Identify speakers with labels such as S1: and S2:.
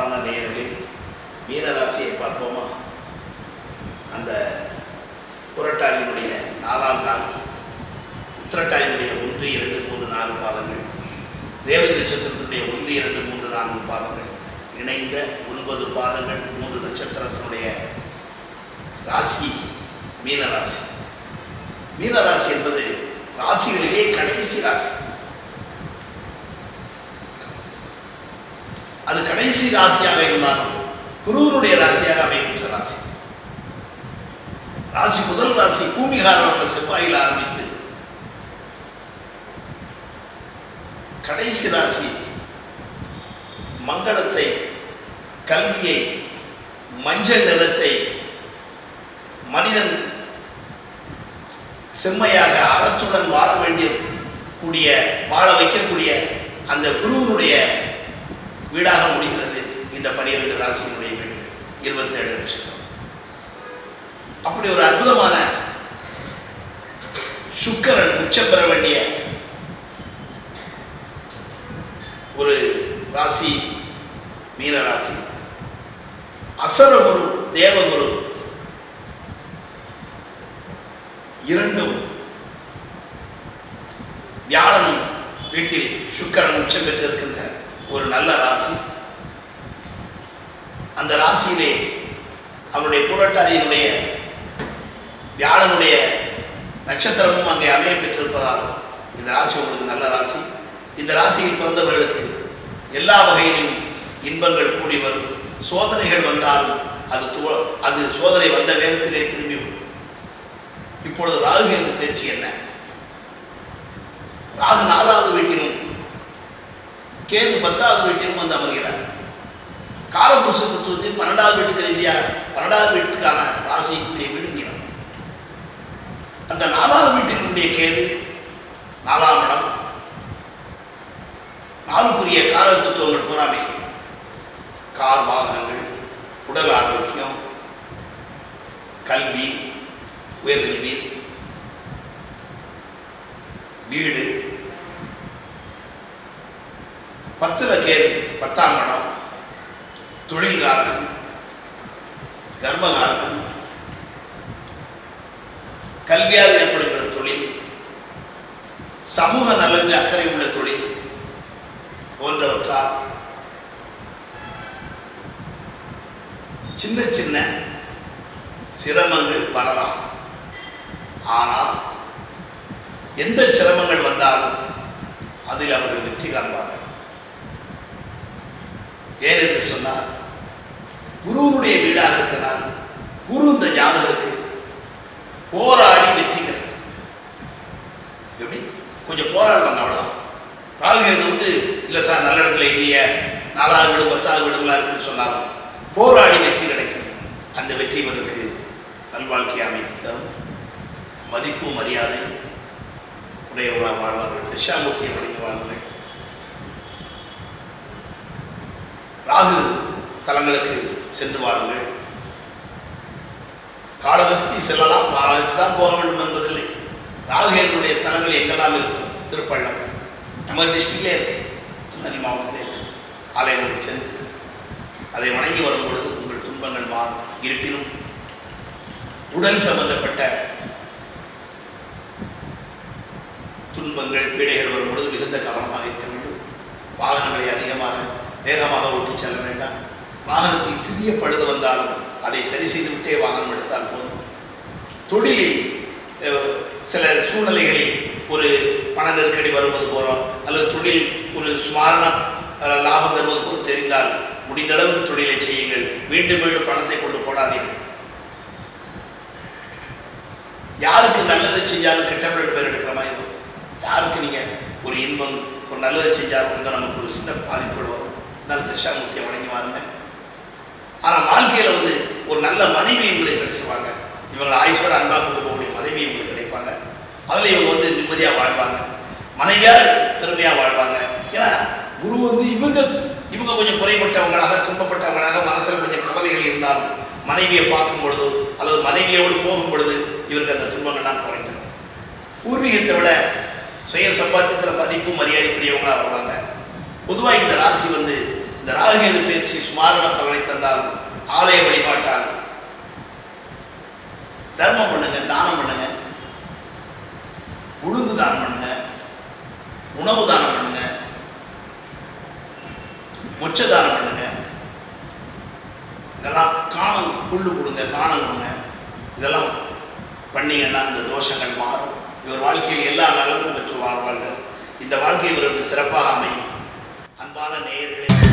S1: அன்பான நேயர்களே மீனராசியை பார்ப்போமா? அந்த புரட்டாயினுடைய நாலாம் நாள் உத்திரட்டாயினுடைய ஒன்று இரண்டு மூன்று நான்கு பாதங்கள் ரேவதி நட்சத்திரத்தினுடைய ஒன்று இரண்டு மூன்று நான்கு பாதங்கள் இணைந்த ஒன்பது பாதங்கள் மூன்று நட்சத்திரத்தினுடைய ராசி மீனராசி. மீனராசி என்பது ராசிகளிலே கடைசி ராசி. கடைசி ராசியாக இருந்தாலும் குருவனுடைய ராசியாக அமைப்பெற்ற ராசி. ராசி முதல் ராசி பூமிகாரமான செவ்வாயில் ஆரம்பித்து கடைசி ராசி மங்களத்தை கல்வியை மஞ்சள் நிறத்தை மனிதன் செம்மையாக அறத்துடன் வாழ வேண்டிய கூடிய வாழ வைக்கக்கூடிய அந்த குருவனுடைய வீடாக முடிகிறது. இந்த பனிரெண்டு ராசியினுடைய வீடு இருபத்தேழு நட்சத்திரம். அப்படி ஒரு அற்புதமான சுக்கரன் உச்சம் பெற வேண்டிய ஒரு ராசி மீன ராசி. அசரகுரு தேவகுரு இரண்டும் வியாழன் வீட்டில் சுக்கரன் உச்சம் பெற்றிருக்கின்ற ஒரு நல்ல ராசி. அந்த ராசியிலே அவருடைய புரட்டாதியினுடைய வியாழனுடைய நட்சத்திரமும் அங்கே அமைய பெற்றிருப்பதால் இந்த ராசி உங்களுக்கு நல்ல ராசி. இந்த ராசியில் பிறந்தவர்களுக்கு எல்லா வகையிலும் இன்பங்கள் கூடி வரும். சோதனைகள் வந்தாலும் அது துவ- அது சோதனை வந்த வேகத்திலே திரும்பிவிடும். இப்பொழுது ராகு என்ற பேச்சு என்ன? ராகு நாலாவது வீட்டிலும் கேது பத்தாவது வீட்டிலும் வந்து அமர்கிறார். காலபுருஷ தத்துவத்தை பன்னெண்டாவது வீட்டுக்கு அதிபதியா பன்னெண்டாவது வீட்டுக்கான ராசி விடுங்கிறார் அந்த நாலாவது வீட்டினுடைய கேது நாலாம் இடம். நாலுக்குரிய கால தத்துவங்கள் பூராமே. கார் வாகனங்கள் உடல் ஆரோக்கியம் கல்வி உயர்கல்வி வீடு. பத்துல கேது பத்தாம் இடம். தொழில்காரகன் கர்மகாரகன் கல்வியால் ஏற்படுகிற தொழில் சமூக நலனில் அக்கறை உள்ள தொழில் போன்றவற்றால் சின்ன சின்ன சிரமங்கள் வரலாம். ஆனால் எந்த சிரமங்கள் வந்தாலும் அதில் அவர்கள் வெற்றி காண்பார்கள். ஏன் என்று சொன்னார் குருவனுடைய வீடாக இருக்கிறார். குரு இந்த ஜாதகருக்கு போராடி வெற்றி கிடைக்கும். எப்படி? கொஞ்சம் போராடுவாங்க அவ்வளோதான் ராகுகேது வந்து இல்லை சார் நல்ல இடத்துல இல்லையே. நாலாவது வீடு பத்தாவது வீடுலாம் இருக்குன்னு சொன்னாலும் போராடி வெற்றி கிடைக்கும். அந்த வெற்றி இவருக்கு நல்வாழ்க்கையை அமைத்து தரும். மதிப்பு மரியாதை உடையவர்களாக வாழ்வார்கள். திஷாமூர்த்தியை வணங்கி வாழ்வார்கள். ராகு ஸ்தலங்களுக்கு சென்று வாருங்கள் காலகஸ்தி செல்லலாம் காளஹஸ்தி தான் போக வேண்டும் என்பதில்லை. ராகுகேதனுடைய ஸ்தலங்கள் எங்கெல்லாம் இருக்கும்? திருப்பள்ளம். நம்ம டிஸ்ட்ரிக்ட்லேயே இருக்கு. திருநெல்வேலி மாவட்டத்திலே இருக்கு. ஆலயங்களுக்கு சென்று அதை வணங்கி வரும் பொழுது உங்கள் துன்பங்கள் மாறும். இருப்பினும் உடல் சம்பந்தப்பட்ட துன்பங்கள் பீடைகள் வரும்பொழுது மிகுந்த கவனமாக இருக்க வேண்டும். வாகனங்களை அதிகமாக வேகமாக ஓட்டிச் செல்ல வேண்டாம். வாகனத்தில் சிறிய பழுது வந்தாலும் அதை சரி செய்துவிட்டே வாகனம் எடுத்தால் போதும். தொழிலில் சில சூழ்நிலைகளில் ஒரு பண நெருக்கடி வருவது போலோ அல்லது தொழில் ஒரு சுமாரான லாபம் தருவது போல் தெரிந்தால் முடிந்த அளவுக்கு தொழிலை செய்யுங்கள். மீண்டும் மீண்டும் பணத்தை கொண்டு போடாதீர்கள். யாருக்கு நல்லதை செஞ்சாலும் கெட்டவர்கள் பேர் எடுக்கிற மாதிரி வரும் யாருக்கு நீங்கள் ஒரு இன்பம் ஒரு நல்லதை செஞ்சாலும் வந்து நமக்கு ஒரு சின்ன பாதிப்புகள் வரும். நல்ல திருஷாமூர்த்தியை வணங்கி வாருங்க ஆனால் வாழ்க்கையில் வந்து ஒரு நல்ல மனைவி உங்களுக்கு கிடைச்சிருவாங்க இவங்களை ஆயுஸ்வர அன்பாக கொண்டு போகக்கூடிய மனைவி இவங்களுக்கு கிடைப்பாங்க. அதில் இவங்க வந்து நிம்மதியாக வாழ்வாங்க. மனைவியார் பெருமையாக வாழ்வாங்க. ஏன்னா குரு வந்து இவங்க இவங்க கொஞ்சம் குறைபட்டவங்களாக துன்பப்பட்டவங்களாக மனசில் கொஞ்சம் கவலைகள் இருந்தாலும் மனைவியை பார்க்கும் பொழுது அல்லது மனைவியோடு போகும் பொழுது இவருக்கு அந்த துன்பங்கள்லாம் குறைக்கணும் பூர்வீகத்தை விட சுய சம்பாத்தியத்தில் மதிப்பு மரியாதைக்குரியவங்களா வருவாங்க. பொதுவாக இந்த ராசி வந்து இந்த ராகுகேது பயிற்சி சுமாரண பலனை தந்தாலும் ஆலய வழிபாட்டால் தர்மம் பண்ணுங்க தானம் பண்ணுங்க உளுந்து தானம் பண்ணுங்க உணவு தானம் பண்ணுங்க மொச்ச தானம் பண்ணுங்க இதெல்லாம் காணம் குள்ளு கொடுங்க காணம் கொடுங்க. இதெல்லாம் பண்ணீங்கன்னா இந்த தோஷங்கள் மாறும். இவர் வாழ்க்கையில் எல்லா நலனும் பெற்று வாழ்வார்கள். இந்த வாழ்க்கை இவருக்கு சிறப்பாக அமையும். அன்பான நேயர்களே